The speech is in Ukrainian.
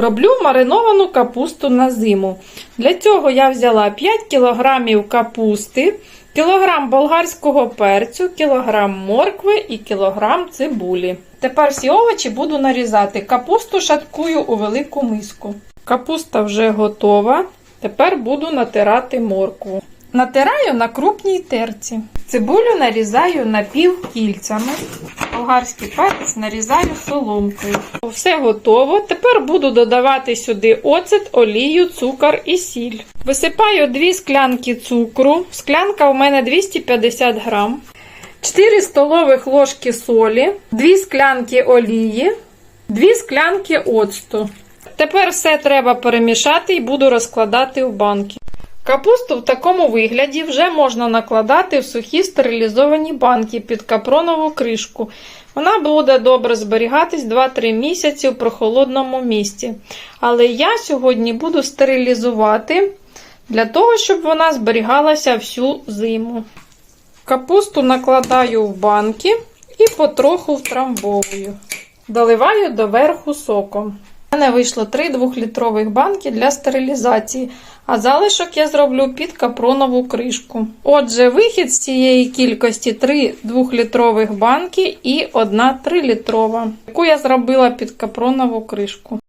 Роблю мариновану капусту на зиму. Для цього я взяла 5 кг капусти, кілограм болгарського перцю, кілограм моркви і кілограм цибулі. Тепер всі овочі буду нарізати. Капусту шаткую у велику миску. Капуста вже готова. Тепер буду натирати моркву. Натираю на крупній терці. Цибулю нарізаю напівкільцями. Болгарський перець нарізаю соломкою. Все готово. Тепер буду додавати сюди оцет, олію, цукор і сіль. Висипаю 2 склянки цукру. Склянка у мене 250 грам. 4 столових ложки солі, 2 склянки олії, 2 склянки оцту. Тепер все треба перемішати і буду розкладати в банки. Капусту в такому вигляді вже можна накладати в сухі стерилізовані банки під капронову кришку. Вона буде добре зберігатись 2-3 місяці в прохолодному місці. Але я сьогодні буду стерилізувати для того, щоб вона зберігалася всю зиму. Капусту накладаю в банки і потроху втрамбовую. Доливаю доверху соком. У мене вийшло 3 2-літрових банки для стерилізації, а залишок я зроблю під капронову кришку. Отже, вихід з цієї кількості 3 2-літрових банки і 1 3-літрова, яку я зробила під капронову кришку.